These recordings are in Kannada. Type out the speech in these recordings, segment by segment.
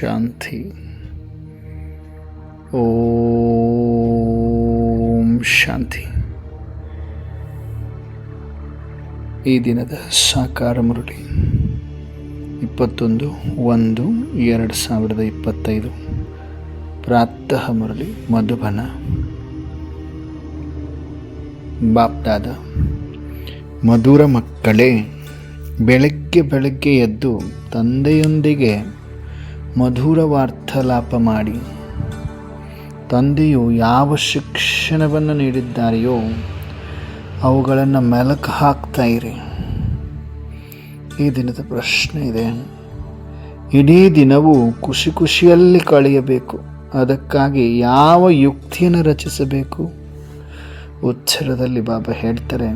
ಶಾಂತಿ ಓಂ ಶಾಂತಿ ಈ ದಿನದ ಸಾಕಾರ ಮುರಳಿ. ಇಪ್ಪತ್ತೊಂದು, ಒಂದು, ಎರಡು ಸಾವಿರದ ಇಪ್ಪತ್ತೈದು. ಪ್ರಾತಃ ಮುರಳಿ, ಮಧುಬನ. ಬಾಪ್ದಾದ. ಮಧುರ ಮಕ್ಕಳೇ, ಬೆಳಗ್ಗೆ ಬೆಳಗ್ಗೆ ಎದ್ದು ತಂದೆಯೊಂದಿಗೆ ಮಧುರ ವಾರ್ತಾಲಾಪ ಮಾಡಿ. ತಂದೆಯು ಯಾವ ಶಿಕ್ಷಣವನ್ನು ನೀಡಿದ್ದಾರೆಯೋ ಅವುಗಳನ್ನು ಮೆಲಕು ಹಾಕ್ತಾ ಇರಿ. ಈ ದಿನದ ಪ್ರಶ್ನೆ ಇದೆ. ಇಡೀ ದಿನವೂ ಖುಷಿ ಖುಷಿಯಲ್ಲಿ ಕಳೆಯಬೇಕು. ಅದಕ್ಕಾಗಿ ಯಾವ ಯುಕ್ತಿಯನ್ನು ರಚಿಸಬೇಕು? ಉಚ್ಚರದಲ್ಲಿ ಬಾಬಾ ಹೇಳ್ತಾರೆ,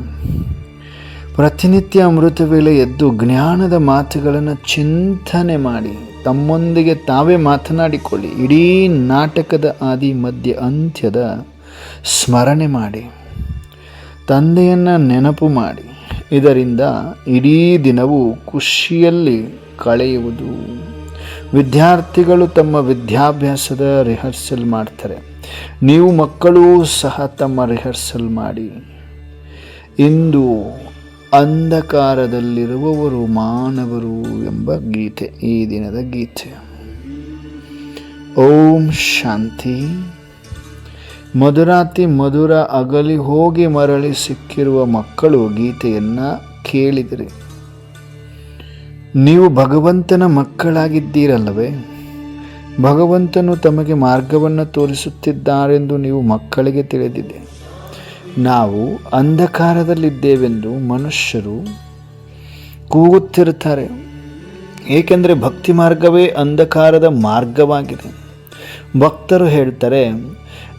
ಪ್ರತಿನಿತ್ಯ ಅಮೃತ ವೇಳೆ ಎದ್ದು ಜ್ಞಾನದ ಮಾತುಗಳನ್ನು ಚಿಂತನೆ ಮಾಡಿ. ತಮ್ಮೊಂದಿಗೆ ತಾವೇ ಮಾತನಾಡಿಕೊಳ್ಳಿ. ಇಡೀ ನಾಟಕದ ಆದಿ ಮಧ್ಯ ಅಂತ್ಯದ ಸ್ಮರಣೆ ಮಾಡಿ. ತಂದೆಯನ್ನು ನೆನಪು ಮಾಡಿ. ಇದರಿಂದ ಇಡೀ ದಿನವೂ ಖುಷಿಯಲ್ಲಿ ಕಳೆಯುವುದು. ವಿದ್ಯಾರ್ಥಿಗಳು ತಮ್ಮ ವಿದ್ಯಾಭ್ಯಾಸದ ರಿಹರ್ಸಲ್ ಮಾಡ್ತಾರೆ. ನೀವು ಮಕ್ಕಳೂ ಸಹ ತಮ್ಮ ರಿಹರ್ಸಲ್ ಮಾಡಿ. ಇಂದು ಅಂಧಕಾರದಲ್ಲಿರುವವರು ಮಾನವರು ಎಂಬ ಗೀತೆ, ಈ ದಿನದ ಗೀತೆ. ಓಂ ಶಾಂತಿ. ಮಧುರಾತಿ ಮಧುರ ಅಗಲಿ ಹೋಗಿ ಮರಳಿ ಸಿಕ್ಕಿರುವ ಮಕ್ಕಳು ಗೀತೆಯನ್ನು ಕೇಳಿದರೆ. ನೀವು ಭಗವಂತನ ಮಕ್ಕಳಾಗಿದ್ದೀರಲ್ಲವೇ? ಭಗವಂತನು ತಮಗೆ ಮಾರ್ಗವನ್ನು ತೋರಿಸುತ್ತಿದ್ದಾರೆಂದು ನೀವು ಮಕ್ಕಳಿಗೆ ತಿಳಿದಿದೆ. ನಾವು ಅಂಧಕಾರದಲ್ಲಿದ್ದೇವೆಂದು ಮನುಷ್ಯರು ಕೂಗುತ್ತಿರುತ್ತಾರೆ. ಏಕೆಂದರೆ ಭಕ್ತಿ ಮಾರ್ಗವೇ ಅಂಧಕಾರದ ಮಾರ್ಗವಾಗಿದೆ. ಭಕ್ತರು ಹೇಳ್ತಾರೆ,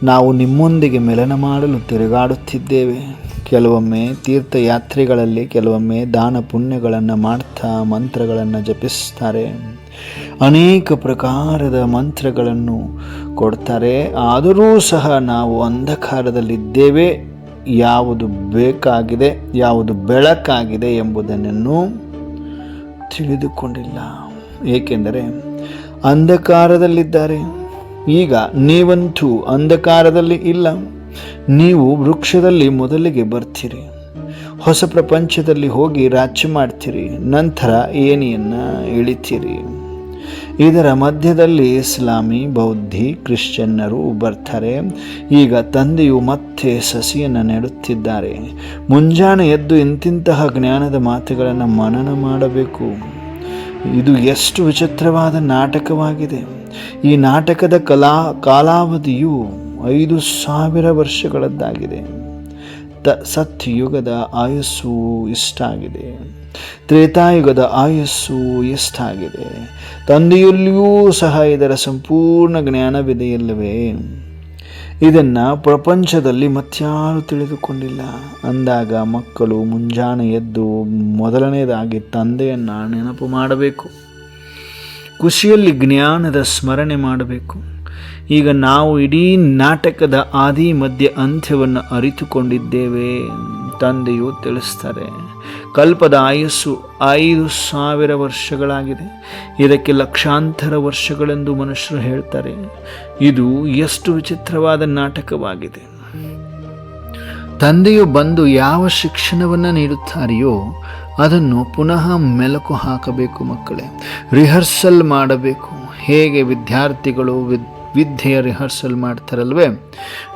ನಾವು ನಿಮ್ಮೊಂದಿಗೆ ಮೆಲನ ಮಾಡಲು ತಿರುಗಾಡುತ್ತಿದ್ದೇವೆ. ಕೆಲವೊಮ್ಮೆ ತೀರ್ಥಯಾತ್ರೆಗಳಲ್ಲಿ ಕೆಲವೊಮ್ಮೆ ದಾನ ಪುಣ್ಯಗಳನ್ನು ಮಾಡ್ತಾ ಮಂತ್ರಗಳನ್ನು ಜಪಿಸ್ತಾರೆ. ಅನೇಕ ಪ್ರಕಾರದ ಮಂತ್ರಗಳನ್ನು ಕೊಡ್ತಾರೆ. ಆದರೂ ಸಹ ನಾವು ಅಂಧಕಾರದಲ್ಲಿದ್ದೇವೆ ಯಾವುದು ಬೇಕಾಗಿದೆ, ಯಾವುದು ಬೆಳಕಾಗಿದೆ ಎಂಬುದನ್ನು ತಿಳಿದುಕೊಂಡಿಲ್ಲ. ಏಕೆಂದರೆ ಅಂಧಕಾರದಲ್ಲಿದ್ದಾರೆ. ಈಗ ನೀವಂತೂ ಅಂಧಕಾರದಲ್ಲಿ ಇಲ್ಲ. ನೀವು ವೃಕ್ಷದಲ್ಲಿ ಮೊದಲಿಗೆ ಬರ್ತೀರಿ. ಹೊಸ ಪ್ರಪಂಚದಲ್ಲಿ ಹೋಗಿ ರಾಜ್ಯ ಮಾಡ್ತೀರಿ. ನಂತರ ಏನಿಯನ್ನು ಇಳಿತೀರಿ. ಇದರ ಮಧ್ಯದಲ್ಲಿ ಇಸ್ಲಾಮಿ ಬೌದ್ಧಿ ಕ್ರಿಶ್ಚಿಯನ್ನರು ಬರ್ತಾರೆ. ಈಗ ತಂದೆಯು ಮತ್ತೆ ಸಸಿಯನ್ನು ನೆಡುತ್ತಿದ್ದಾರೆ. ಮುಂಜಾನೆ ಎದ್ದು ಇಂತಿಂತಹ ಜ್ಞಾನದ ಮಾತುಗಳನ್ನು ಮನನ ಮಾಡಬೇಕು. ಇದು ಎಷ್ಟು ವಿಚಿತ್ರವಾದ ನಾಟಕವಾಗಿದೆ. ಈ ನಾಟಕದ ಕಲಾ ಕಾಲಾವಧಿಯು ಐದು ಸಾವಿರ ವರ್ಷಗಳದ್ದಾಗಿದೆ. ತ ಸತ್ಯುಗದ ಆಯಸ್ಸು ಇಷ್ಟಾಗಿದೆ. ತ್ರೇತಾಯುಗದ ಆಯಸ್ಸು ಎಷ್ಟಾಗಿದೆ? ತಂದೆಯಲ್ಲಿಯೂ ಸಹ ಇದರ ಸಂಪೂರ್ಣ ಜ್ಞಾನವಿದೆಯಲ್ಲವೇ ಇದನ್ನು ಪ್ರಪಂಚದಲ್ಲಿ ಮತ್ಯಾರು ತಿಳಿದುಕೊಂಡಿಲ್ಲ. ಅಂದಾಗ ಮಕ್ಕಳು ಮುಂಜಾನೆ ಎದ್ದು ಮೊದಲನೇದಾಗಿ ತಂದೆಯನ್ನು ನೆನಪು ಮಾಡಬೇಕು. ಖುಷಿಯಲ್ಲಿ ಜ್ಞಾನದ ಸ್ಮರಣೆ ಮಾಡಬೇಕು. ಈಗ ನಾವು ಇಡೀ ನಾಟಕದ ಆದಿ ಮಧ್ಯ ಅಂತ್ಯವನ್ನು ಅರಿತುಕೊಂಡಿದ್ದೇವೆ, ತಂದೆಯು ತಿಳಿಸ್ತಾರೆ. ಕಲ್ಪದ ಆಯಸ್ಸು ಐದು ಸಾವಿರ ವರ್ಷಗಳಾಗಿದೆ. ಇದಕ್ಕೆ ಲಕ್ಷಾಂತರ ವರ್ಷಗಳೆಂದು ಮನುಷ್ಯರು ಹೇಳ್ತಾರೆ. ಇದು ಎಷ್ಟು ವಿಚಿತ್ರವಾದ ನಾಟಕವಾಗಿದೆ. ತಂದೆಯು ಬಂದು ಯಾವ ಶಿಕ್ಷಣವನ್ನು ನೀಡುತ್ತಾರೆಯೋ ಅದನ್ನು ಪುನಃ ಮೆಲುಕು ಹಾಕಬೇಕು ಮಕ್ಕಳೇ. ರಿಹರ್ಸಲ್ ಮಾಡಬೇಕು. ಹೇಗೆ ವಿದ್ಯಾರ್ಥಿಗಳು ವಿದ್ ವಿದ್ಯೆಯ ರಿಹರ್ಸಲ್ ಮಾಡ್ತಾರಲ್ವೇ?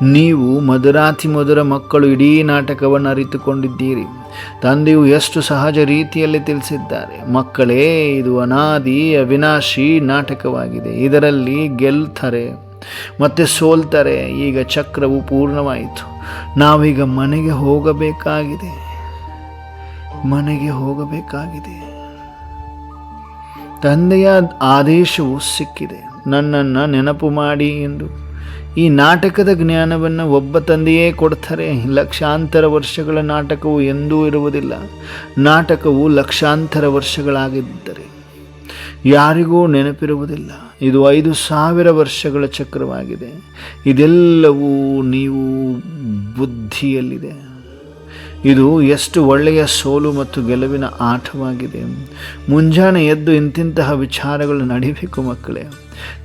ನೀವು ಮಧುರಾತಿ ಮಧುರ ಮಕ್ಕಳು ಇಡೀ ನಾಟಕವನ್ನು ಅರಿತುಕೊಂಡಿದ್ದೀರಿ. ತಂದೆಯು ಎಷ್ಟು ಸಹಜ ರೀತಿಯಲ್ಲಿ ತಿಳಿಸಿದ್ದಾರೆ. ಮಕ್ಕಳೇ, ಇದು ಅನಾದಿ, ಅವಿನಾಶಿ ನಾಟಕವಾಗಿದೆ. ಇದರಲ್ಲಿ ಗೆಲ್ತಾರೆ, ಮತ್ತೆ ಸೋಲ್ತಾರೆ. ಈಗ ಚಕ್ರವು ಪೂರ್ಣವಾಯಿತು. ನಾವೀಗ ಮನೆಗೆ ಹೋಗಬೇಕಾಗಿದೆ. ಮನೆಗೆ ಹೋಗಬೇಕಾಗಿದೆ. ತಂದೆಯ ಆದೇಶವು ಸಿಕ್ಕಿದೆ. ನನ್ನನ್ನು ನೆನಪು ಮಾಡಿ ಎಂದು. ಈ ನಾಟಕದ ಜ್ಞಾನವನ್ನು ಒಬ್ಬ ತಂದೆಯೇ ಕೊಡ್ತಾರೆ. ಲಕ್ಷಾಂತರ ವರ್ಷಗಳ ನಾಟಕವು ಎಂದೂ ಇರುವುದಿಲ್ಲ. ನಾಟಕವು ಲಕ್ಷಾಂತರ ವರ್ಷಗಳಾಗಿದ್ದರೆ ಯಾರಿಗೂ ನೆನಪಿರುವುದಿಲ್ಲ. ಇದು ಐದು ಸಾವಿರ ವರ್ಷಗಳ ಚಕ್ರವಾಗಿದೆ. ಇದೆಲ್ಲವೂ ನೀವು ಬುದ್ಧಿಯಲ್ಲಿದೆ. ಇದು ಎಷ್ಟು ಒಳ್ಳೆಯ ಸೋಲು ಮತ್ತು ಗೆಲುವಿನ ಆಟವಾಗಿದೆ. ಮುಂಜಾನೆ ಎದ್ದು ಇಂತಿಂತಹ ವಿಚಾರಗಳು ನಡಿಬೇಕು ಮಕ್ಕಳೇ.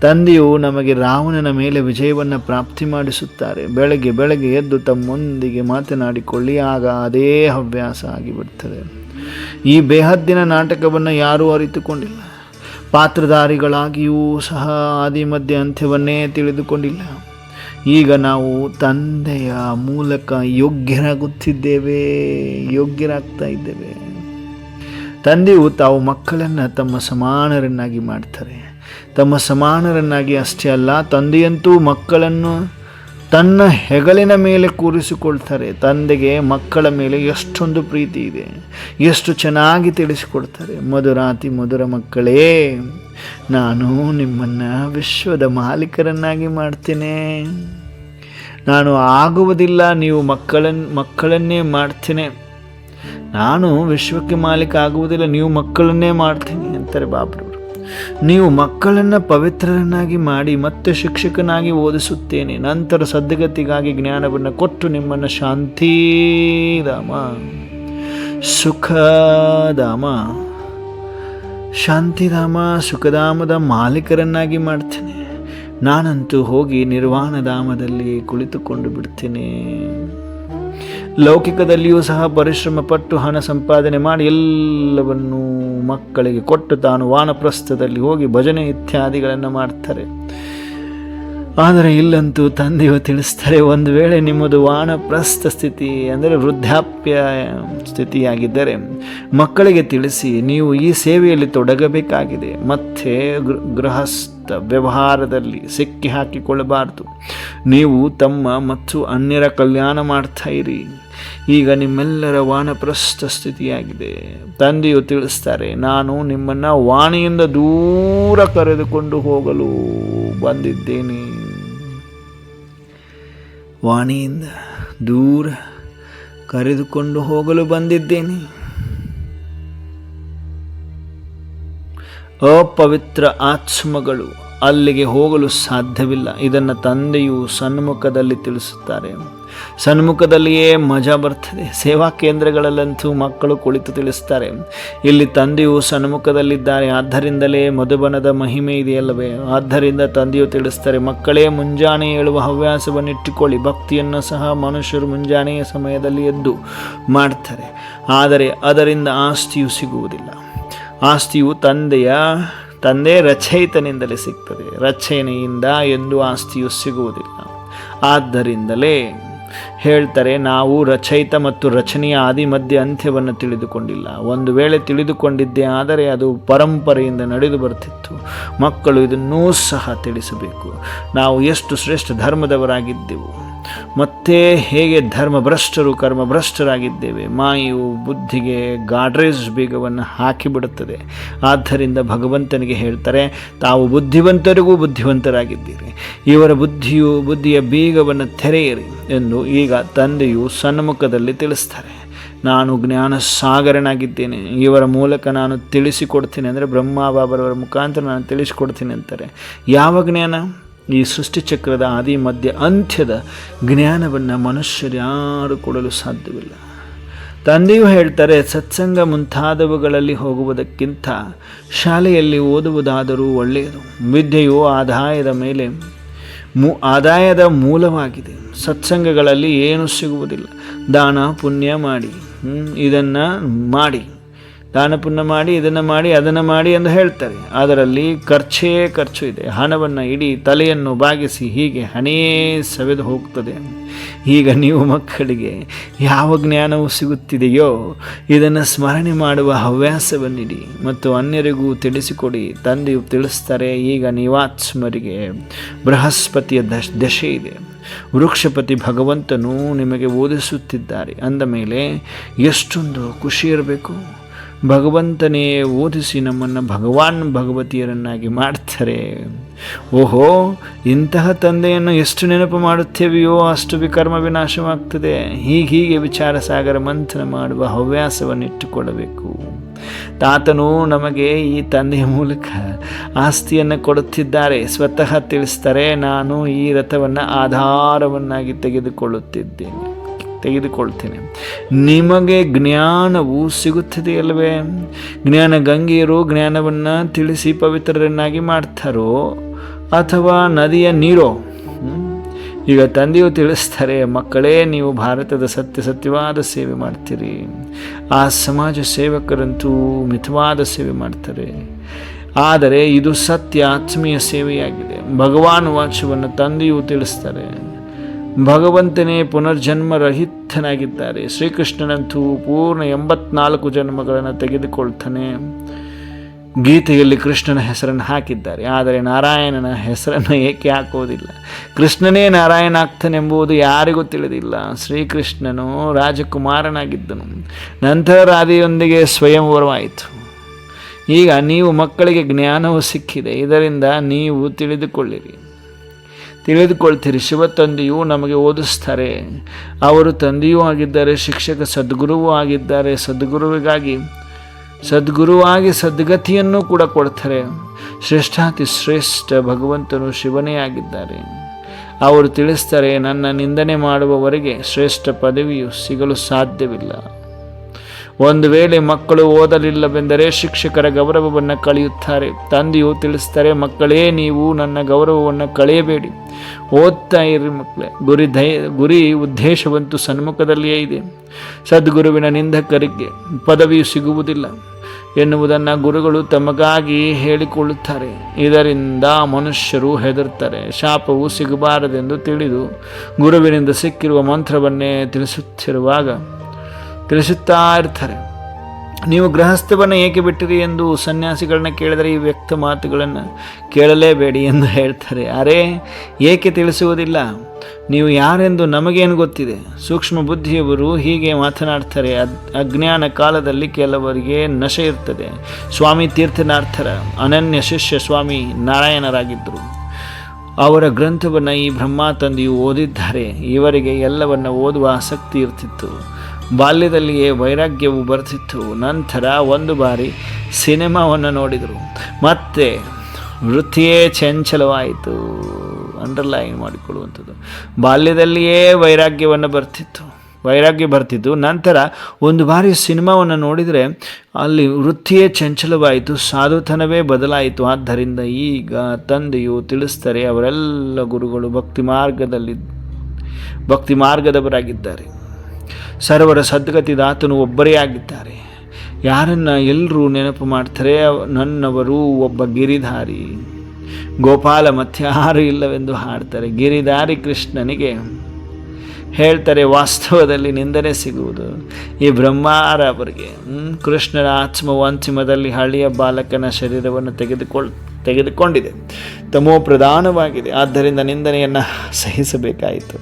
ತಂದೆಯು ನಮಗೆ ರಾವಣನ ಮೇಲೆ ವಿಜಯವನ್ನು ಪ್ರಾಪ್ತಿ ಮಾಡಿಸುತ್ತಾರೆ. ಬೆಳಗ್ಗೆ ಬೆಳಗ್ಗೆ ಎದ್ದು ತಮ್ಮೊಂದಿಗೆ ಮಾತನಾಡಿಕೊಳ್ಳಿ, ಆಗ ಅದೇ ಹವ್ಯಾಸ ಆಗಿಬಿಡ್ತದೆ. ಈ ಬೇಹದ್ದಿನ ನಾಟಕವನ್ನು ಯಾರೂ ಅರಿತುಕೊಂಡಿಲ್ಲ. ಪಾತ್ರಧಾರಿಗಳಾಗಿಯೂ ಸಹ ಆದಿ ಮಧ್ಯ ಅಂತ್ಯವನ್ನೇ ತಿಳಿದುಕೊಂಡಿಲ್ಲ. ಈಗ ನಾವು ತಂದೆಯ ಮೂಲಕ ಯೋಗ್ಯರಾಗುತ್ತಿದ್ದೇವೆ, ಯೋಗ್ಯರಾಗ್ತಾ ಇದ್ದೇವೆ. ತಂದೆಯು ತಾವು ಮಕ್ಕಳನ್ನು ತಮ್ಮ ಸಮಾನರನ್ನಾಗಿ ಮಾಡ್ತಾರೆ. ತಮ್ಮ ಸಮಾನರನ್ನಾಗಿ ಅಷ್ಟೇ ಅಲ್ಲ, ತಂದೆಯಂತೂ ಮಕ್ಕಳನ್ನು ತನ್ನ ಹೆಗಲಿನ ಮೇಲೆ ಕೂರಿಸಿಕೊಳ್ತಾರೆ. ತಂದೆಗೆ ಮಕ್ಕಳ ಮೇಲೆ ಎಷ್ಟೊಂದು ಪ್ರೀತಿ ಇದೆ. ಎಷ್ಟು ಚೆನ್ನಾಗಿ ತಿಳಿಸಿಕೊಡ್ತಾರೆ. ಮಧುರಾತಿ ಮಧುರ ಮಕ್ಕಳೇ, ನಾನು ನಿಮ್ಮನ್ನು ವಿಶ್ವದ ಮಾಲೀಕರನ್ನಾಗಿ ಮಾಡ್ತೇನೆ. ನಾನು ಆಗುವುದಿಲ್ಲ, ನೀವು ಮಕ್ಕಳನ್ನ ಮಕ್ಕಳನ್ನೇ ಮಾಡ್ತೇನೆ. ನಾನು ವಿಶ್ವಕ್ಕೆ ಮಾಲೀಕ ಆಗುವುದಿಲ್ಲ, ನೀವು ಮಕ್ಕಳನ್ನೇ ಮಾಡ್ತೀನಿ, ಅಂತಾರೆ ಬಾಬ್ರವರು ನೀವು ಮಕ್ಕಳನ್ನು ಪವಿತ್ರರನ್ನಾಗಿ ಮಾಡಿ ಮತ್ತೆ ಶಿಕ್ಷಕನಾಗಿ ಓದಿಸುತ್ತೇನೆ. ನಂತರ ಸದ್ಗತಿಗಾಗಿ ಜ್ಞಾನವನ್ನು ಕೊಟ್ಟು ನಿಮ್ಮನ್ನು ಶಾಂತಿಧಾಮ ಸುಖಧಾಮ ಶಾಂತಿಧಾಮ ಸುಖಧಾಮದ ಮಾಲೀಕರನ್ನಾಗಿ ಮಾಡ್ತೇನೆ. ನಾನಂತೂ ಹೋಗಿ ನಿರ್ವಾಣಧಾಮದಲ್ಲಿ ಕುಳಿತುಕೊಂಡು ಬಿಡ್ತೇನೆ. ಲೌಕಿಕದಲ್ಲಿಯೂ ಸಹ ಪರಿಶ್ರಮ ಪಟ್ಟು ಹಣ ಸಂಪಾದನೆ ಮಾಡಿ ಎಲ್ಲವನ್ನೂ ಮಕ್ಕಳಿಗೆ ಕೊಟ್ಟು ತಾನು ವಾನಪ್ರಸ್ಥದಲ್ಲಿ ಹೋಗಿ ಭಜನೆ ಇತ್ಯಾದಿಗಳನ್ನು ಮಾಡ್ತಾರೆ. ಆದರೆ ಇಲ್ಲಂತೂ ತಂದೆಯು ತಿಳಿಸ್ತಾರೆ, ಒಂದು ವೇಳೆ ನಿಮ್ಮದು ವಾನಪ್ರಸ್ಥ ಸ್ಥಿತಿ ಅಂದರೆ ವೃದ್ಧಾಪ್ಯ ಸ್ಥಿತಿಯಾಗಿದ್ದರೆ ಮಕ್ಕಳಿಗೆ ತಿಳಿಸಿ, ನೀವು ಈ ಸೇವೆಯಲ್ಲಿ ತೊಡಗಬೇಕಾಗಿದೆ, ಮತ್ತೆ ಗೃಹಸ್ಥ ವ್ಯವಹಾರದಲ್ಲಿ ಸಿಕ್ಕಿ ಹಾಕಿಕೊಳ್ಳಬಾರದು. ನೀವು ತಮ್ಮ ಮತ್ತು ಅನ್ಯರ ಕಲ್ಯಾಣ ಮಾಡ್ತಾ ಈಗ ನಿಮ್ಮೆಲ್ಲರ ವಾನಪ್ರಸ್ಥ ಸ್ಥಿತಿಯಾಗಿದೆ. ತಂದೆಯು ತಿಳಿಸ್ತಾರೆ, ನಾನು ನಿಮ್ಮನ್ನು ವಾಣಿಯಿಂದ ದೂರ ಕರೆದುಕೊಂಡು ಹೋಗಲು ಬಂದಿದ್ದೇನೆ. ವಾಣಿಯಿಂದ ದೂರ ಕರೆದುಕೊಂಡು ಹೋಗಲು ಬಂದಿದ್ದೇನೆ. ಅಪವಿತ್ರ ಆತ್ಮಗಳು ಅಲ್ಲಿಗೆ ಹೋಗಲು ಸಾಧ್ಯವಿಲ್ಲ. ಇದನ್ನು ತಂದೆಯು ಸನ್ಮುಖದಲ್ಲಿ ತಿಳಿಸುತ್ತಾರೆ. ಸನ್ಮುಖದಲ್ಲಿಯೇ ಮಜಾ ಬರ್ತದೆ. ಸೇವಾ ಕೇಂದ್ರಗಳಲ್ಲಂತೂ ಮಕ್ಕಳು ಕುಳಿತು ತಿಳಿಸ್ತಾರೆ ಇಲ್ಲಿ ತಂದೆಯು ಸನ್ಮುಖದಲ್ಲಿದ್ದಾರೆ. ಆದ್ದರಿಂದಲೇ ಮಧುಬನದ ಮಹಿಮೆ ಇದೆಯಲ್ಲವೇ? ಆದ್ದರಿಂದ ತಂದೆಯು ತಿಳಿಸ್ತಾರೆ ಮಕ್ಕಳೇ, ಮುಂಜಾನೆ ಹೇಳುವ ಹವ್ಯಾಸವನ್ನಿಟ್ಟುಕೊಳ್ಳಿ. ಭಕ್ತಿಯನ್ನು ಸಹ ಮನುಷ್ಯರು ಮುಂಜಾನೆಯ ಸಮಯದಲ್ಲಿ ಎದ್ದು ಮಾಡ್ತಾರೆ. ಆದರೆ ಅದರಿಂದ ಆಸ್ತಿಯು ಸಿಗುವುದಿಲ್ಲ. ಆಸ್ತಿಯು ತಂದೆಯ ತಂದೆ ರಚಯಿತನಿಂದಲೇ ಸಿಗ್ತದೆ. ರಚನೆಯಿಂದ ಎಂದು ಆಸ್ತಿಯು ಸಿಗುವುದಿಲ್ಲ. ಆದ್ದರಿಂದಲೇ ಹೇಳ್ತಾರೆ, ನಾವು ರಚಯಿತ ಮತ್ತು ರಚನೆಯ ಆದಿ ಮಧ್ಯ ಅಂತ್ಯವನ್ನು ತಿಳಿದುಕೊಂಡಿಲ್ಲ. ಒಂದು ವೇಳೆ ತಿಳಿದುಕೊಂಡಿದ್ದೇ ಆದರೆ ಅದು ಪರಂಪರೆಯಿಂದ ನಡೆದು ಬರ್ತಿತ್ತು. ಮಕ್ಕಳು ಇದನ್ನೂ ಸಹ ತಿಳಿಸಬೇಕು. ನಾವು ಎಷ್ಟು ಶ್ರೇಷ್ಠ ಧರ್ಮದವರಾಗಿದ್ದೆವು. ಮತ್ತೆ ಹೇಗೆ ಧರ್ಮಭ್ರಷ್ಟರು, ಕರ್ಮಭ್ರಷ್ಟರಾಗಿದ್ದೇವೆ? ಮಾಯು ಬುದ್ಧಿಗೆ ಗಾಡ್ರೇಜ್ ಬೀಗವನ್ನು ಹಾಕಿಬಿಡುತ್ತದೆ. ಆದ್ದರಿಂದ ಭಗವಂತನಿಗೆ ಹೇಳ್ತಾರೆ, ತಾವು ಬುದ್ಧಿವಂತರಿಗೂ ಬುದ್ಧಿವಂತರಾಗಿದ್ದೀರಿ. ಇವರ ಬುದ್ಧಿಯು ಬುದ್ಧಿಯ ಬೀಗವನ್ನು ತೆರೆಯಿರಿ ಎಂದು ಈಗ ತಂದೆಯು ಸನ್ಮುಖದಲ್ಲಿ ತಿಳಿಸ್ತಾರೆ. ನಾನು ಜ್ಞಾನ ಸಾಗರನಾಗಿದ್ದೇನೆ ಇವರ ಮೂಲಕ ನಾನು ತಿಳಿಸಿಕೊಡ್ತೀನಿ ಅಂದರೆ ಬ್ರಹ್ಮ ಬಾಬರವರ ಮುಖಾಂತರ ನಾನು ತಿಳಿಸಿಕೊಡ್ತೀನಿ ಅಂತಾರೆ. ಯಾವ ಜ್ಞಾನ? ಈ ಸೃಷ್ಟಿಚಕ್ರದ ಆದಿ ಮಧ್ಯ ಅಂತ್ಯದ ಜ್ಞಾನವನ್ನು ಮನುಷ್ಯರು ಯಾರು ಕೊಡಲು ಸಾಧ್ಯವಿಲ್ಲ. ತಂದೆಯು ಹೇಳ್ತಾರೆ, ಸತ್ಸಂಗ ಮುಂತಾದವುಗಳಲ್ಲಿ ಹೋಗುವುದಕ್ಕಿಂತ ಶಾಲೆಯಲ್ಲಿ ಓದುವುದಾದರೂ ಒಳ್ಳೆಯದು. ವಿದ್ಯೆಯು ಆದಾಯದ ಮೇಲೆ ಮೂ, ಆದಾಯದ ಮೂಲವಾಗಿದೆ. ಸತ್ಸಂಗಗಳಲ್ಲಿ ಏನೂ ಸಿಗುವುದಿಲ್ಲ. ದಾನ, ಪುಣ್ಯ ಮಾಡಿ ಇದನ್ನು ಮಾಡಿ. ದಾನ ಪುಣ್ಯ ಮಾಡಿ, ಇದನ್ನು ಮಾಡಿ, ಅದನ್ನು ಮಾಡಿ ಎಂದು ಹೇಳ್ತಾರೆ. ಅದರಲ್ಲಿ ಖರ್ಚೇ ಖರ್ಚು ಇದೆ. ಹಣವನ್ನು ಇಡೀ ತಲೆಯನ್ನು ಬಾಗಿಸಿ ಹೀಗೆ ಹಣೇ ಸವೆದು ಹೋಗ್ತದೆ. ಈಗ ನೀವು ಮಕ್ಕಳಿಗೆ ಯಾವ ಜ್ಞಾನವು ಸಿಗುತ್ತಿದೆಯೋ, ಇದನ್ನು ಸ್ಮರಣೆ ಮಾಡುವ ಹವ್ಯಾಸವನ್ನಿಡಿ ಮತ್ತು ಅನ್ಯರಿಗೂ ತಿಳಿಸಿಕೊಡಿ. ತಂದೆಯು ತಿಳಿಸ್ತಾರೆ, ಈಗ ನೀವಾತ್ಮರಿಗೆ ಬೃಹಸ್ಪತಿಯ ದಶ, ದಶೆ ಇದೆ. ವೃಕ್ಷಪತಿ ಭಗವಂತನು ನಿಮಗೆ ಓದಿಸುತ್ತಿದ್ದಾರೆ. ಅಂದ ಮೇಲೆ, ಎಷ್ಟೊಂದು ಖುಷಿ ಇರಬೇಕು? ಭಗವಂತನೇ ಓದಿಸಿ ನಮ್ಮನ್ನು ಭಗವಾನ್ ಭಗವತಿಯರನ್ನಾಗಿ ಮಾಡ್ತಾರೆ. ಓಹೋ, ಇಂತಹ ತಂದೆಯನ್ನು ಎಷ್ಟು ನೆನಪು ಮಾಡುತ್ತೇವೆಯೋ ಅಷ್ಟು ವಿಕರ್ಮ ವಿನಾಶವಾಗ್ತದೆ. ಹೀಗೆ ಹೀಗೆ ವಿಚಾರ ಸಾಗರ ಮಂಥನ ಮಾಡುವ ಹವ್ಯಾಸವನ್ನು ಇಟ್ಟುಕೊಳ್ಳಬೇಕು. ತಾತನು ನಮಗೆ ಈ ತಂದೆಯ ಮೂಲಕ ಆಸ್ತಿಯನ್ನು ಕೊಡುತ್ತಿದ್ದಾರೆ. ಸ್ವತಃ ತಿಳಿಸ್ತಾರೆ, ನಾನು ಈ ರಥವನ್ನು ಆಧಾರವನ್ನಾಗಿ ತೆಗೆದುಕೊಳ್ಳುತ್ತಿದ್ದೇನೆ. ತೆಗೆದುಕೊಳ್ತೇನೆ. ನಿಮಗೆ ಜ್ಞಾನವು ಸಿಗುತ್ತದೆಯಲ್ವೇ ಜ್ಞಾನ ಗಂಗೆಯರು ಜ್ಞಾನವನ್ನು ತಿಳಿಸಿ ಪವಿತ್ರರನ್ನಾಗಿ ಮಾಡ್ತಾರೋ? ಅಥವಾ ನದಿಯ ನೀರೋ? ಈಗ ತಂದೆಯು ತಿಳಿಸ್ತಾರೆ, ಮಕ್ಕಳೇ, ನೀವು ಭಾರತದ ಸತ್ಯ ಸತ್ಯವಾದ ಸೇವೆ ಮಾಡ್ತೀರಿ. ಆ ಸಮಾಜ ಸೇವಕರಂತೂ ಮಿತವಾದ ಸೇವೆ ಮಾಡ್ತಾರೆ. ಆದರೆ ಇದು ಸತ್ಯ ಆತ್ಮೀಯ ಸೇವೆಯಾಗಿದೆ. ಭಗವಾನ್ ವಾಚವನ್ನು ತಂದೆಯು ತಿಳಿಸ್ತಾರೆ. ಭಗವಂತನೇ ಪುನರ್ಜನ್ಮರಹಿತನಾಗಿದ್ದಾರೆ. ಶ್ರೀಕೃಷ್ಣನಂತೂ ಪೂರ್ಣ ಎಂಬತ್ನಾಲ್ಕು ಜನ್ಮಗಳನ್ನು ತೆಗೆದುಕೊಳ್ತಾನೆ. ಗೀತೆಯಲ್ಲಿ ಕೃಷ್ಣನ ಹೆಸರನ್ನು ಹಾಕಿದ್ದಾರೆ. ಆದರೆ ನಾರಾಯಣನ ಹೆಸರನ್ನು ಏಕೆ ಹಾಕೋದಿಲ್ಲ? ಕೃಷ್ಣನೇ ನಾರಾಯಣ ಆಗ್ತಾನೆಂಬುದು ಯಾರಿಗೂ ತಿಳಿದಿಲ್ಲ. ಶ್ರೀಕೃಷ್ಣನು ರಾಜಕುಮಾರನಾಗಿದ್ದನು. ನಂತರ ರಾಧೆಯೊಂದಿಗೆ ಸ್ವಯಂವರವಾಯಿತು ಈಗ ನೀವು ಮಕ್ಕಳಿಗೆ ಜ್ಞಾನವು ಸಿಕ್ಕಿದೆ. ಇದರಿಂದ ನೀವು ತಿಳಿದುಕೊಳ್ಳಿರಿ. ತಿಳಿದುಕೊಳ್ತೀರಿ. ಶಿವ ತಂದೆಯು ನಮಗೆ ಓದಿಸ್ತಾರೆ. ಅವರು ತಂದೆಯೂ ಆಗಿದ್ದಾರೆ, ಶಿಕ್ಷಕ ಸದ್ಗುರುವೂ ಆಗಿದ್ದಾರೆ. ಸದ್ಗುರುವಿಗಾಗಿ, ಸದ್ಗುರುವಾಗಿ ಸದ್ಗತಿಯನ್ನು ಕೂಡ ಕೊಡ್ತಾರೆ. ಶ್ರೇಷ್ಠಾತಿ ಶ್ರೇಷ್ಠ ಭಗವಂತನು ಶಿವನೇ ಆಗಿದ್ದಾರೆ. ಅವರು ತಿಳಿಸ್ತಾರೆ, ನನ್ನ ನಿಂದನೆ ಮಾಡುವವರೆಗೆ ಶ್ರೇಷ್ಠ ಪದವಿಯು ಸಿಗಲು ಸಾಧ್ಯವಿಲ್ಲ. ಒಂದು ವೇಳೆ ಮಕ್ಕಳು ಓದಲಿಲ್ಲವೆಂದರೆ ಶಿಕ್ಷಕರ ಗೌರವವನ್ನು ಕಳೆಯುತ್ತಾರೆ. ತಂದೆಯು ತಿಳಿಸ್ತಾರೆ, ಮಕ್ಕಳೇ, ನೀವು ನನ್ನ ಗೌರವವನ್ನು ಕಳೆಯಬೇಡಿ. ಓದ್ತಾ ಇರಿ ಮಕ್ಕಳೇ ಗುರಿ ಧೈ, ಗುರಿ ಉದ್ದೇಶವಂತೂ ಸನ್ಮುಖದಲ್ಲಿಯೇ ಇದೆ. ಸದ್ಗುರುವಿನ ನಿಂದಕರಿಗೆ ಪದವಿಯು ಸಿಗುವುದಿಲ್ಲ. ಎನ್ನುವುದನ್ನು ಗುರುಗಳು ತಮಗಾಗಿ ಹೇಳಿಕೊಳ್ಳುತ್ತಾರೆ. ಇದರಿಂದ ಮನುಷ್ಯರು ಹೆದರ್ತಾರೆ. ಶಾಪವು ಸಿಗಬಾರದೆಂದು ತಿಳಿದು ಗುರುವಿನಿಂದ ಸಿಕ್ಕಿರುವ ಮಂತ್ರವನ್ನೇ ತಿಳಿಸುತ್ತಿರುವಾಗ ತಿಳಿಸುತ್ತಾ ಇರ್ತಾರೆ. ನೀವು ಗೃಹಸ್ಥವನ್ನು ಏಕೆ ಬಿಟ್ಟಿರಿ ಎಂದು ಸನ್ಯಾಸಿಗಳನ್ನ ಕೇಳಿದರೆ ಈ ವ್ಯಕ್ತ ಮಾತುಗಳನ್ನು ಕೇಳಲೇಬೇಡಿ ಎಂದು ಹೇಳ್ತಾರೆ. ಅರೆ, ಏಕೆ ತಿಳಿಸುವುದಿಲ್ಲ? ನೀವು ಯಾರೆಂದು ನಮಗೇನು ಗೊತ್ತಿದೆ? ಸೂಕ್ಷ್ಮ ಬುದ್ಧಿಯವರು ಹೀಗೆ ಮಾತನಾಡ್ತಾರೆ. ಅಜ್ಞಾನ ಕಾಲದಲ್ಲಿ ಕೆಲವರಿಗೆ ನಶೆ ಇರ್ತದೆ. ಸ್ವಾಮಿ ತೀರ್ಥನಾರ್ಥರ ಅನನ್ಯ ಶಿಷ್ಯ ಸ್ವಾಮಿ ನಾರಾಯಣರಾಗಿದ್ದರು. ಅವರ ಗ್ರಂಥವನ್ನು ಈ ಬ್ರಹ್ಮ ತಂದೆಯು ಓದಿದ್ದಾರೆ. ಇವರಿಗೆ ಎಲ್ಲವನ್ನು ಓದುವ ಆಸಕ್ತಿ ಇರ್ತಿತ್ತು. ಬಾಲ್ಯದಲ್ಲಿಯೇ ವೈರಾಗ್ಯವು ಬರ್ತಿತ್ತು. ನಂತರ ಒಂದು ಬಾರಿ ಸಿನಿಮಾವನ್ನು ನೋಡಿದರು. ಮತ್ತೆ ವೃತ್ತಿಯೇ ಚಂಚಲವಾಯಿತು. ಅಂಡರ್ಲೈನ್ ಮಾಡಿಕೊಳ್ಳುವಂಥದ್ದು. ಬಾಲ್ಯದಲ್ಲಿಯೇ ವೈರಾಗ್ಯವನ್ನು ಬರ್ತಿತ್ತು. ವೈರಾಗ್ಯ ಬರ್ತಿತ್ತು. ನಂತರ ಒಂದು ಬಾರಿ ಸಿನಿಮಾವನ್ನು ನೋಡಿದರೆ ಅಲ್ಲಿ ವೃತ್ತಿಯೇ ಚಂಚಲವಾಯಿತು. ಸಾಧುತನವೇ ಬದಲಾಯಿತು. ಆದ್ದರಿಂದ ಈಗ ತಂದೆಯು ತಿಳಿಸ್ತಾರೆ ಅವರೆಲ್ಲ ಗುರುಗಳು ಭಕ್ತಿ ಮಾರ್ಗದಲ್ಲಿ ಭಕ್ತಿ ಮಾರ್ಗದವರಾಗಿದ್ದಾರೆ. ಸರ್ವರ ಸದ್ಗತಿದಾತನು ಒಬ್ಬರೇ ಆಗಿದ್ದಾರೆ. ಯಾರನ್ನ ಎಲ್ಲರೂ ನೆನಪು ಮಾಡ್ತಾರೆ, ನನ್ನವರು ಒಬ್ಬ ಗಿರಿಧಾರಿ. ಗೋಪಾಲ ಮತ್ಯಾರು ಇಲ್ಲವೆಂದು ಹಾಡ್ತಾರೆ, ಗಿರಿಧಾರಿ ಕೃಷ್ಣನಿಗೆ ಹೇಳ್ತಾರೆ, ವಾಸ್ತವದಲ್ಲಿ ನಿಂದನೆ ಸಿಗುವುದು. ಈ ಬ್ರಹ್ಮಾರವರಿಗೆ ಕೃಷ್ಣನ ಆತ್ಮವು ಅಂತಿಮದಲ್ಲಿ ಹಳ್ಳಿಯ ಬಾಲಕನ ಶರೀರವನ್ನು ತೆಗೆದುಕೊಳ್, ತೆಗೆದುಕೊಂಡಿದೆ. ತಮೋ ಪ್ರಧಾನವಾಗಿದೆ. ಆದ್ದರಿಂದ ನಿಂದನೆಯನ್ನು ಸಹಿಸಬೇಕಾಯಿತು.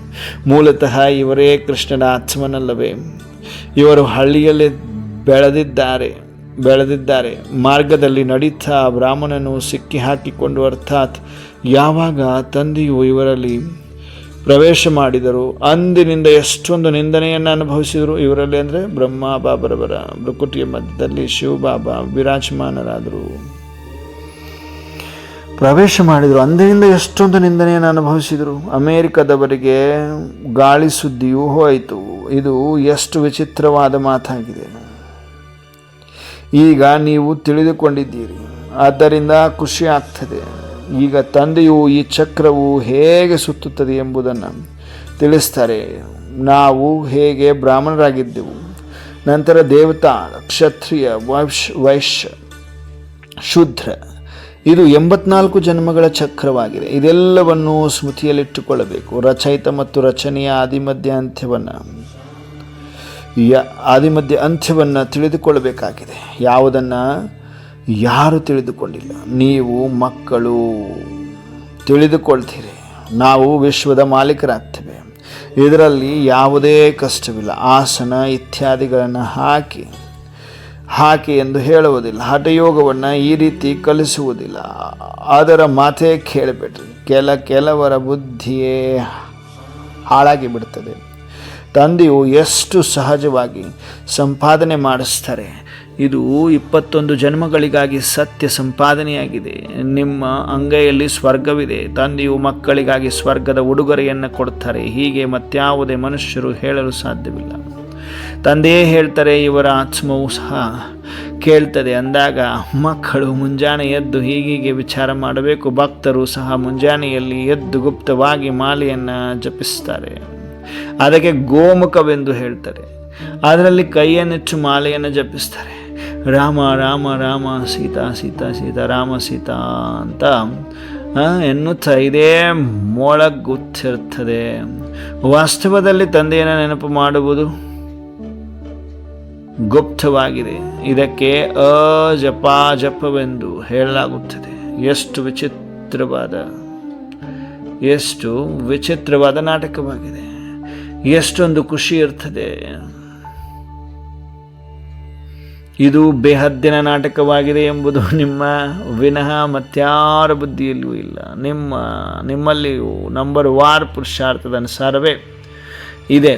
ಮೂಲತಃ ಇವರೇ ಕೃಷ್ಣನ ಆತ್ಮನಲ್ಲವೇ. ಇವರು ಹಳ್ಳಿಯಲ್ಲಿ ಬೆಳೆದಿದ್ದಾರೆ ಬೆಳೆದಿದ್ದಾರೆ. ಮಾರ್ಗದಲ್ಲಿ ನಡೀತಾ ಬ್ರಾಹ್ಮಣನು ಸಿಕ್ಕಿ ಹಾಕಿಕೊಂಡು ಅರ್ಥಾತ್ ಯಾವಾಗ ತಂದೆಯು ಇವರಲ್ಲಿ ಪ್ರವೇಶ ಮಾಡಿದರು. ಅಂದಿನಿಂದ ಎಷ್ಟೊಂದು ನಿಂದನೆಯನ್ನು ಅನುಭವಿಸಿದರು ಇವರಲ್ಲಿ ಅಂದರೆ ಬ್ರಹ್ಮ, ಬಾಬರವರ ಬ್ರಕುಟಿಯ ಮಧ್ಯದಲ್ಲಿ ಶಿವಬಾಬಾ ವಿರಾಜಮಾನರಾದರು. ಪ್ರವೇಶ ಮಾಡಿದರು. ಅಂದಿನಿಂದ ಎಷ್ಟೊಂದು ನಿಂದನೆಯನ್ನು ಅನುಭವಿಸಿದರು. ಅಮೇರಿಕದವರಿಗೆ ಗಾಳಿ ಸುದ್ದಿಯೂ ಹೋಯಿತು. ಇದು ಎಷ್ಟು ವಿಚಿತ್ರವಾದ ಮಾತಾಗಿದೆ. ಈಗ ನೀವು ತಿಳಿದುಕೊಂಡಿದ್ದೀರಿ. ಆದ್ದರಿಂದ ಖುಷಿ ಆಗ್ತದೆ. ಈಗ ತಂದೆಯು ಈ ಚಕ್ರವು ಹೇಗೆ ಸುತ್ತುತ್ತದೆ ಎಂಬುದನ್ನು ತಿಳಿಸ್ತಾರೆ. ನಾವು ಹೇಗೆ ಬ್ರಾಹ್ಮಣರಾಗಿದ್ದೆವು. ನಂತರ ದೇವತಾ, ಕ್ಷತ್ರಿಯ ವೈಶ್ಯ ವೈಶ್ಯ ಶೂದ್ರ. ಇದು ಎಂಬತ್ನಾಲ್ಕು ಜನ್ಮಗಳ ಚಕ್ರವಾಗಿದೆ. ಇದೆಲ್ಲವನ್ನು ಸ್ಮೃತಿಯಲ್ಲಿಟ್ಟುಕೊಳ್ಳಬೇಕು. ರಚಯಿತ ಮತ್ತು ರಚನೆಯ ಆದಿಮಧ್ಯ ಅಂತ್ಯವನ್ನು, ಯ, ಆದಿಮಧ್ಯ ಅಂತ್ಯವನ್ನು ತಿಳಿದುಕೊಳ್ಳಬೇಕಾಗಿದೆ. ಯಾವುದನ್ನು? ಯಾರು ತಿಳಿದುಕೊಂಡಿಲ್ಲ? ನೀವು ಮಕ್ಕಳು ತಿಳಿದುಕೊಳ್ತೀರಿ. ನಾವು ವಿಶ್ವದ ಮಾಲೀಕರಾಗ್ತೇವೆ. ಇದರಲ್ಲಿ ಯಾವುದೇ ಕಷ್ಟವಿಲ್ಲ. ಆಸನ ಇತ್ಯಾದಿಗಳನ್ನು ಹಾಕಿ ಹಾಕಿ ಎಂದು ಹೇಳುವುದಿಲ್ಲ. ಹಠಯೋಗವನ್ನು ಈ ರೀತಿ ಕಲಿಸುವುದಿಲ್ಲ. ಅದರ ಮಾತೇ ಕೇಳಬೇಡ್ರಿ. ಕೆಲ, ಕೆಲವರ ಬುದ್ಧಿಯೇ ಹಾಳಾಗಿ ಬಿಡ್ತದೆ. ತಂದೆಯು ಎಷ್ಟು ಸಹಜವಾಗಿ ಸಂಪಾದನೆ ಮಾಡಿಸ್ತಾರೆ. ಇದು ಇಪ್ಪತ್ತೊಂದು ಜನ್ಮಗಳಿಗಾಗಿ ಸತ್ಯ ಸಂಪಾದನೆಯಾಗಿದೆ. ನಿಮ್ಮ ಅಂಗೈಯಲ್ಲಿ ಸ್ವರ್ಗವಿದೆ. ತಂದೆಯು ಮಕ್ಕಳಿಗಾಗಿ ಸ್ವರ್ಗದ ಉಡುಗೊರೆಯನ್ನು ಕೊಡ್ತಾರೆ ಹೀಗೆ ಮತ್ಯಾವುದೇ ಮನುಷ್ಯರು ಹೇಳಲು ಸಾಧ್ಯವಿಲ್ಲ. ತಂದೆಯೇ ಹೇಳ್ತಾರೆ, ಇವರ ಆತ್ಮವು ಸಹ ಕೇಳ್ತದೆ. ಅಂದಾಗ ಮಕ್ಕಳು ಮುಂಜಾನೆ ಎದ್ದು ಹೀಗೀಗೆ ವಿಚಾರ ಮಾಡಬೇಕು. ಭಕ್ತರು ಸಹ ಮುಂಜಾನೆಯಲ್ಲಿ ಎದ್ದು ಗುಪ್ತವಾಗಿ ಮಾಲೆಯನ್ನು ಜಪಿಸ್ತಾರೆ ಅದಕ್ಕೆ ಗೋಮುಖವೆಂದು ಹೇಳ್ತಾರೆ. ಅದರಲ್ಲಿ ಕೈಯನ್ನೆಚ್ಚು ಮಾಲೆಯನ್ನು ಜಪಿಸ್ತಾರೆ ರಾಮ ರಾಮ ರಾಮ, ಸೀತಾ ಸೀತಾ ಸೀತಾ, ರಾಮ, ಸೀತಾ ಅಂತ ಎನ್ನುತ್ತಾ ಇದೇ ಮೊಳಗುತ್ತಿರ್ತದೆ ವಾಸ್ತವದಲ್ಲಿ ತಂದೆಯನ್ನು ನೆನಪು ಮಾಡುವುದು ಗುಪ್ತವಾಗಿದೆ. ಇದಕ್ಕೆ ಅಜಪ ಜಪವೆಂದು ಹೇಳಲಾಗುತ್ತದೆ. ಎಷ್ಟು ವಿಚಿತ್ರವಾದ ಎಷ್ಟು ವಿಚಿತ್ರವಾದ ನಾಟಕವಾಗಿದೆ. ಎಷ್ಟೊಂದು ಖುಷಿ ಇರ್ತದೆ. ಇದು ಬೇಹದ್ದಿನ ನಾಟಕವಾಗಿದೆ ಎಂಬುದು ನಿಮ್ಮ ವಿನಃ ಮತ್ಯಾರ ಬುದ್ಧಿಯಲ್ಲೂ ಇಲ್ಲ. ನಿಮ್ಮ, ನಿಮ್ಮಲ್ಲಿಯೂ ನಂಬರ್ ವಾರ್ ಪುರುಷಾರ್ಥದ ಅನುಸಾರವೇ ಇದೆ.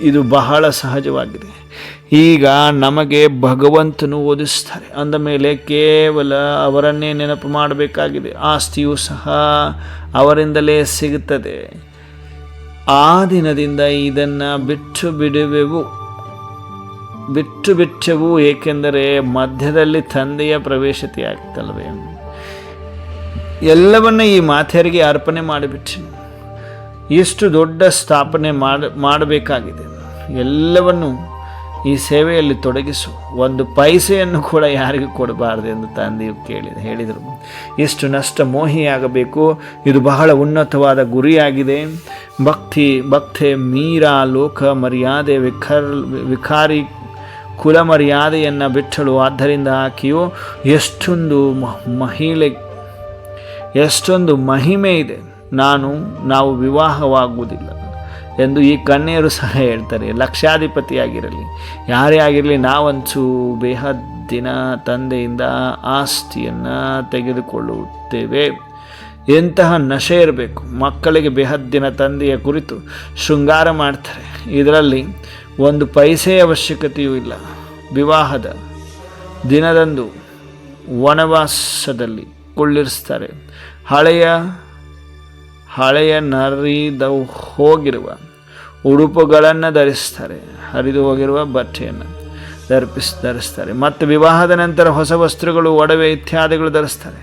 ಇದು ಬಹಳ ಸಹಜವಾಗಿದೆ. ಈಗ ನಮಗೆ ಭಗವಂತನು ಓದಿಸ್ತಾರೆ. ಅಂದ ಮೇಲೆ ಕೇವಲ ಅವರನ್ನೇ ನೆನಪು ಮಾಡಬೇಕಾಗಿದೆ. ಆಸ್ತಿಯು ಸಹ ಅವರಿಂದಲೇ ಸಿಗುತ್ತದೆ. ಆ ದಿನದಿಂದ ಇದನ್ನು ಬಿಟ್ಟು ಬಿಡುವೆವು. ಬಿಟ್ಟು ಬಿಚ್ಚವು ಏಕೆಂದರೆ ಮಧ್ಯದಲ್ಲಿ ತಂದೆಯ ಪ್ರವೇಶತೆ ಆಗ್ತಲ್ವೇ ಎಲ್ಲವನ್ನ ಈ ಮಾತೆಯರಿಗೆ ಅರ್ಪಣೆ ಮಾಡಿಬಿಟ್ಟು ಎಷ್ಟು ದೊಡ್ಡ ಸ್ಥಾಪನೆ ಮಾಡ, ಮಾಡಬೇಕಾಗಿದೆ. ಎಲ್ಲವನ್ನು ಈ ಸೇವೆಯಲ್ಲಿ ತೊಡಗಿಸು. ಒಂದು ಪೈಸೆಯನ್ನು ಕೂಡ ಯಾರಿಗೂ ಕೊಡಬಾರದು ಎಂದು ತಂದೆಯು ಕೇಳಿದ ಹೇಳಿದರು. ಎಷ್ಟು ನಷ್ಟ ಮೋಹಿಯಾಗಬೇಕು. ಇದು ಬಹಳ ಉನ್ನತವಾದ ಗುರಿಯಾಗಿದೆ. ಭಕ್ತಿ, ಭಕ್ತೆ ಮೀರಾ ಲೋಕ ಮರ್ಯಾದೆ ವಿಖರ್ ವಿಖಾರಿ ಕುಲ ಮರ್ಯಾದೆಯನ್ನು ಬಿಟ್ಟಳು. ಆದ್ದರಿಂದ ಆಕೆಯು ಎಷ್ಟೊಂದು ಮಹಿಳೆ, ಎಷ್ಟೊಂದು ಮಹಿಮೆ ಇದೆ. ನಾನು, ನಾವು ವಿವಾಹವಾಗುವುದಿಲ್ಲ ಎಂದು ಈ ಕನ್ಯರು ಸಹ ಹೇಳ್ತಾರೆ. ಲಕ್ಷಾಧಿಪತಿಯಾಗಿರಲಿ, ಯಾರೇ ಆಗಿರಲಿ ನಾವಂಚು ಬೇಹದ್ದಿನ ತಂದೆಯಿಂದ ಆಸ್ತಿಯನ್ನು ತೆಗೆದುಕೊಳ್ಳುತ್ತೇವೆ. ಎಂತಹ ನಶೆ ಇರಬೇಕು. ಮಕ್ಕಳಿಗೆ ಬೇಹದ್ದಿನ ತಂದೆಯ ಕುರಿತು ಶೃಂಗಾರ ಮಾಡ್ತಾರೆ. ಇದರಲ್ಲಿ ಒಂದು ಪೈಸೆಯ ಅವಶ್ಯಕತೆಯೂ ಇಲ್ಲ. ವಿವಾಹದ ದಿನದಂದು ವನವಾಸದಲ್ಲಿ ಕುಳ್ಳಿರಿಸ್ತಾರೆ. ಹಳೆಯ ಹಳೆಯ ನರಿದವು ಹೋಗಿರುವ ಉಡುಪುಗಳನ್ನು ಧರಿಸ್ತಾರೆ. ಹರಿದು ಹೋಗಿರುವ ಬಟ್ಟೆಯನ್ನು ಧರಿಪಿಸ್, ಧರಿಸ್ತಾರೆ. ಮತ್ತು ವಿವಾಹದ ನಂತರ ಹೊಸ ವಸ್ತ್ರಗಳು, ಒಡವೆ ಇತ್ಯಾದಿಗಳು ಧರಿಸ್ತಾರೆ.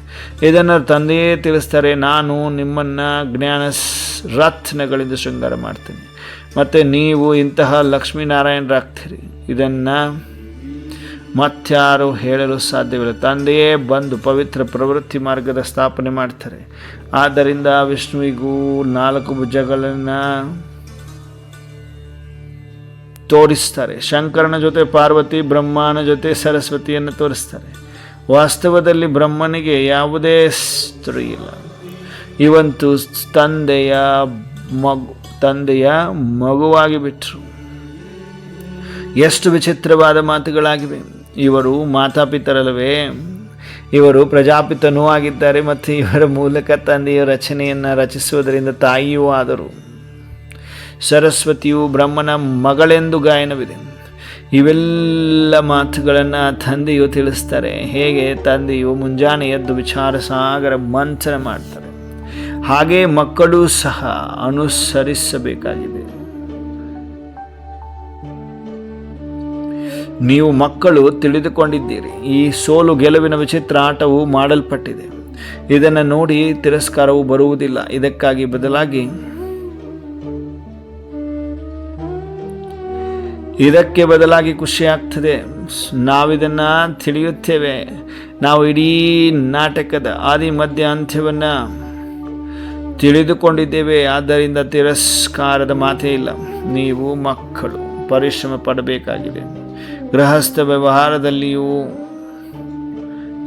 ಇದನ್ನು ತಂದೆಯೇ ತಿಳಿಸ್ತಾರೆ, ನಾನು ನಿಮ್ಮನ್ನು ಜ್ಞಾನ ರತ್ನಗಳಿಂದ ಶೃಂಗಾರ ಮಾಡ್ತೀನಿ. ಮತ್ತು ನೀವು ಇಂತಹ ಲಕ್ಷ್ಮೀನಾರಾಯಣರಾಗ್ತೀರಿ ಇದನ್ನು ಮತ್ತಾರು ಹೇಳಲು ಸಾಧ್ಯವಿಲ್ಲ. ತಂದೆಯೇ ಬಂದು ಪವಿತ್ರ ಪ್ರವೃತ್ತಿ ಮಾರ್ಗದ ಸ್ಥಾಪನೆ ಮಾಡ್ತಾರೆ. ಆದ್ದರಿಂದ ವಿಷ್ಣುವಿಗೂ ನಾಲ್ಕು ಭುಜಗಳನ್ನು ತೋರಿಸ್ತಾರೆ. ಶಂಕರನ ಜೊತೆ ಪಾರ್ವತಿ, ಬ್ರಹ್ಮನ ಜೊತೆ ಸರಸ್ವತಿಯನ್ನು ತೋರಿಸ್ತಾರೆ. ವಾಸ್ತವದಲ್ಲಿ ಬ್ರಹ್ಮನಿಗೆ ಯಾವುದೇ ಸ್ತ್ರೀ ಇಲ್ಲ. ಇವಂತೂ ತಂದೆಯ ಮಗು. ತಂದೆಯ ಮಗುವಾಗಿ ಬಿಟ್ಟರು ಎಷ್ಟು ವಿಚಿತ್ರವಾದ ಮಾತುಗಳಾಗಿವೆ. ಇವರು ಮಾತಾಪಿತರಲ್ಲವೇ. ಇವರು ಪ್ರಜಾಪಿತನೂ ಆಗಿದ್ದಾರೆ ಮತ್ತು ಇವರ ಮೂಲಕ ತಂದೆಯ ರಚನೆಯನ್ನು ರಚಿಸುವುದರಿಂದ ತಾಯಿಯೂ ಆದರು. ಸರಸ್ವತಿಯು ಬ್ರಹ್ಮನ ಮಗಳೆಂದು ಗಾಯನವಿದೆ. ಇವೆಲ್ಲ ಮಾತುಗಳನ್ನು ತಂದೆಯು ತಿಳಿಸ್ತಾರೆ. ಹೇಗೆ? ತಂದೆಯು ಮುಂಜಾನೆ ಎದ್ದು ವಿಚಾರ ಸಾಗರ ಮಂಥನ ಮಾಡ್ತಾರೆ. ಹಾಗೆ ಮಕ್ಕಳು ಸಹ ಅನುಸರಿಸಬೇಕಾಗಿದೆ. ನೀವು ಮಕ್ಕಳು ತಿಳಿದುಕೊಂಡಿದ್ದೀರಿ. ಈ ಸೋಲು ಗೆಲುವಿನ ವಿಚಿತ್ರ ಆಟವು ಮಾಡಲ್ಪಟ್ಟಿದೆ. ಇದನ್ನು ನೋಡಿ ತಿರಸ್ಕಾರವು ಬರುವುದಿಲ್ಲ. ಇದಕ್ಕಾಗಿ ಬದಲಾಗಿ ಇದಕ್ಕೆ ಬದಲಾಗಿ ಖುಷಿ ಆಗ್ತದೆ ನಾವಿದನ್ನು ತಿಳಿಯುತ್ತೇವೆ. ನಾವು ಇಡೀ ನಾಟಕದ ಆದಿ, ಮಧ್ಯ, ಅಂತ್ಯವನ್ನು ತಿಳಿದುಕೊಂಡಿದ್ದೇವೆ, ಆದ್ದರಿಂದ ತಿರಸ್ಕಾರದ ಮಾತೇ ಇಲ್ಲ. ನೀವು ಮಕ್ಕಳು, ಪರಿಶ್ರಮ ಪಡಬೇಕಾಗಿದೆ. ಗೃಹಸ್ಥ ವ್ಯವಹಾರದಲ್ಲಿಯೂ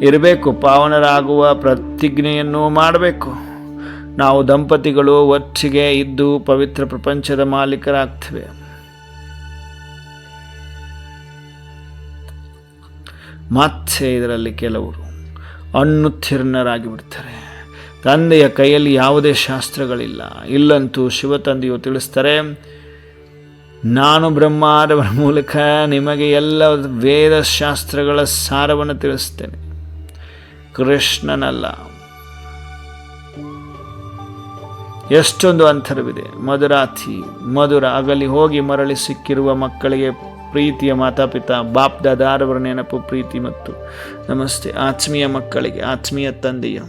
ಇರಬೇಕು, ಪಾವನರಾಗುವ ಪ್ರತಿಜ್ಞೆಯನ್ನು ಮಾಡಬೇಕು. ನಾವು ದಂಪತಿಗಳು ಒಟ್ಟಿಗೆ ಇದ್ದು ಪವಿತ್ರ ಪ್ರಪಂಚದ ಮಾಲೀಕರಾಗ್ತವೆ. ಮತ್ತೆ ಇದರಲ್ಲಿ ಕೆಲವರು ಅಣ್ಣುತ್ತೀರ್ಣರಾಗಿ ಬಿಡ್ತಾರೆ ತಂದೆಯ ಕೈಯಲ್ಲಿ ಯಾವುದೇ ಶಾಸ್ತ್ರಗಳಿಲ್ಲ. ಇಲ್ಲಂತೂ ಶಿವತಂದೆಯು ತಿಳಿಸ್ತಾರೆ, ನಾನು ಬ್ರಹ್ಮಾದವರ ಮೂಲಕ ನಿಮಗೆ ಎಲ್ಲ ವೇದ ಶಾಸ್ತ್ರಗಳ ಸಾರವನ್ನು ತಿಳಿಸ್ತೇನೆ. ಕೃಷ್ಣನಲ್ಲ. ಎಷ್ಟೊಂದು ಅಂತರವಿದೆ. ಮಧುರಾತಿ, ಮಧುರ, ಅಗಲಿ ಹೋಗಿ ಮರಳಿ ಸಿಕ್ಕಿರುವ ಮಕ್ಕಳಿಗೆ ಪ್ರೀತಿಯ ಮಾತಾಪಿತ ಬಾಪ್ ದಾದಾರವರ ನೆನಪು, ಪ್ರೀತಿ ಮತ್ತು ನಮಸ್ತೆ. ಆತ್ಮೀಯ ಮಕ್ಕಳಿಗೆ, ಆತ್ಮೀಯ ತಂದೆಯ,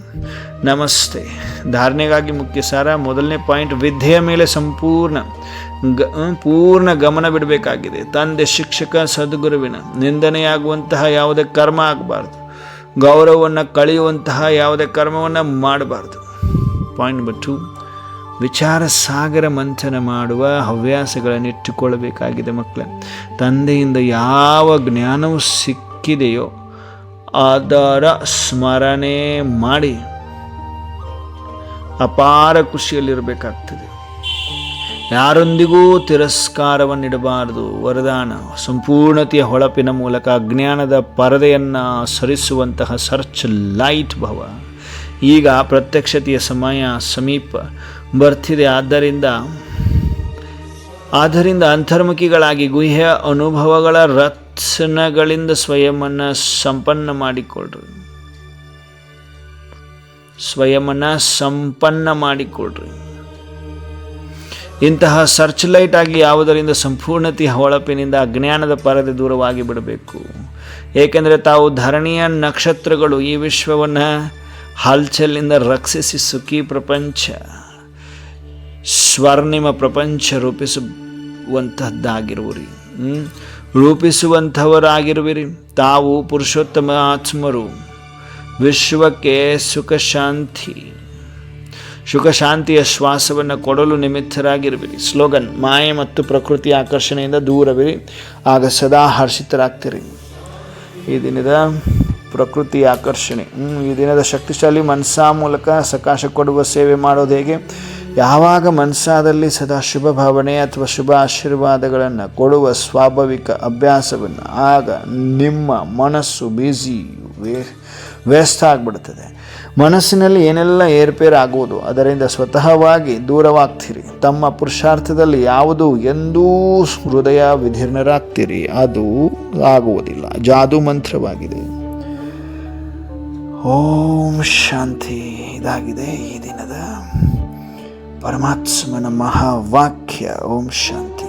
ನಮಸ್ತೆ. ಧಾರಣೆಗಾಗಿ ಮುಖ್ಯ ಸಾರ, ಮೊದಲನೇ ಪಾಯಿಂಟ್, ವಿದ್ಯೆಯ ಮೇಲೆ ಸಂಪೂರ್ಣ ಗ ಪೂರ್ಣ ಗಮನ ಬಿಡಬೇಕಾಗಿದೆ. ತಂದೆ, ಶಿಕ್ಷಕ, ಸದ್ಗುರುವಿನ ನಿಂದನೆಯಾಗುವಂತಹ ಯಾವುದೇ ಕರ್ಮ ಆಗಬಾರ್ದು. ಗೌರವವನ್ನು ಕಳೆಯುವಂತಹ ಯಾವುದೇ ಕರ್ಮವನ್ನು ಮಾಡಬಾರ್ದು. Point number two. ವಿಚಾರ ಸಾಗರ ಮಂಥನ ಮಾಡುವ ಹವ್ಯಾಸಗಳನ್ನು ಇಟ್ಟುಕೊಳ್ಳಬೇಕಾಗಿದೆ ಮಕ್ಕಳ. ತಂದೆಯಿಂದ ಯಾವ ಜ್ಞಾನವು ಸಿಕ್ಕಿದೆಯೋ ಅದರ ಸ್ಮರಣೆ ಮಾಡಿ ಅಪಾರ ಖುಷಿಯಲ್ಲಿರಬೇಕಾಗ್ತದೆ. ಯಾರೊಂದಿಗೂ ತಿರಸ್ಕಾರವನ್ನಿಡಬಾರದು. ವರದಾನ, ಸಂಪೂರ್ಣತೆಯ ಹೊಳಪಿನ ಮೂಲಕ ಅಜ್ಞಾನದ ಪರದೆಯನ್ನು ಸರಿಸುವಂತಹ ಸರ್ಚ್ ಲೈಟ್ ಭವ. ಈಗ ಪ್ರತ್ಯಕ್ಷತೆಯ ಸಮಯ ಸಮೀಪ. ಬರ್ತಿದೆ. ಆದ್ದರಿಂದ ಆದ್ದರಿಂದ ಅಂತರ್ಮುಖಿಗಳಾಗಿ ಗುಹ್ಯ ಅನುಭವಗಳ ರತ್ನಗಳಿಂದ ಸ್ವಯಮನ್ನ ಸಂಪನ್ನ ಮಾಡಿಕೊಳ್ಳ್ರಿ ಸ್ವಯಂವನ್ನು ಸಂಪನ್ನ ಮಾಡಿಕೊಳ್ಳ್ರಿ ಇಂತಹ ಸರ್ಚ್ ಲೈಟ್ ಆಗಿ ಯಾವುದರಿಂದ ಸಂಪೂರ್ಣತೆಯ ಹೊಳಪಿನಿಂದ ಅಜ್ಞಾನದ ಪರದೆ ದೂರವಾಗಿ ಬಿಡಬೇಕು. ಏಕೆಂದರೆ ತಾವು ಧರಣಿಯ ನಕ್ಷತ್ರಗಳು ಈ ವಿಶ್ವವನ್ನು ಹಲ್ಚಲಿಂದ ರಕ್ಷಿಸಿ ಸುಖಿ ಪ್ರಪಂಚ. ಸ್ವರ್ಣಿಮ ಪ್ರಪಂಚ ರೂಪಿಸುವಂತಹದ್ದಾಗಿರುವಿರಿ? ರೂಪಿಸುವಂಥವರಾಗಿರುವಿರಿ. ತಾವು ಪುರುಷೋತ್ತಮ ಆತ್ಮರು. ವಿಶ್ವಕ್ಕೆ ಸುಖ ಶಾಂತಿ ಸುಖ ಶಾಂತಿಯ ಶ್ವಾಸವನ್ನು ಕೊಡಲು ನಿಮಿತ್ತರಾಗಿರುವಿರಿ. ಸ್ಲೋಗನ್, ಮಾಯೆ ಮತ್ತು ಪ್ರಕೃತಿ ಆಕರ್ಷಣೆಯಿಂದ ದೂರವಿರಿ. ಆಗ ಸದಾ ಹರ್ಷಿತರಾಗ್ತೀರಿ. ಈ ದಿನದ ಪ್ರಕೃತಿ ಆಕರ್ಷಣೆ. ಈ ದಿನದ ಶಕ್ತಿಶಾಲಿ ಮನಸ್ಸಾ ಮೂಲಕ ಸಕಾಶ ಕೊಡುವ ಸೇವೆ ಮಾಡೋದು ಹೇಗೆ? ಯಾವಾಗ ಮನಸ್ಸಾದಲ್ಲಿ ಸದಾ ಶುಭ ಭಾವನೆ ಅಥವಾ ಶುಭ ಆಶೀರ್ವಾದಗಳನ್ನು ಕೊಡುವ ಸ್ವಾಭಾವಿಕ ಅಭ್ಯಾಸವನ್ನು, ಆಗ ನಿಮ್ಮ ಮನಸ್ಸು ಬ್ಯುಸಿ ವೇ, ವ್ಯಸ್ತ ಆಗಿಬಿಡ್ತದೆ. ಮನಸ್ಸಿನಲ್ಲಿ ಏನೆಲ್ಲ ಏರ್ಪೇರಾಗುವುದು, ಅದರಿಂದ ಸ್ವತಃವಾಗಿ ದೂರವಾಗ್ತೀರಿ. ತಮ್ಮ ಪುರುಷಾರ್ಥದಲ್ಲಿ ಯಾವುದು ಎಂದೂ ಹೃದಯ ವಿಧೀರ್ಣರಾಗ್ತೀರಿ. ಅದು ಆಗುವುದಿಲ್ಲ. ಜಾದು ಮಂತ್ರವಾಗಿದೆ. ಓಂ ಶಾಂತಿ. ಇದಾಗಿದೆ ಈ ದಿನದ ಪರಮಾತ್ಮನ ಮಹಾವಾಕ್ಯ ಓಂ ಶಾಂತಿ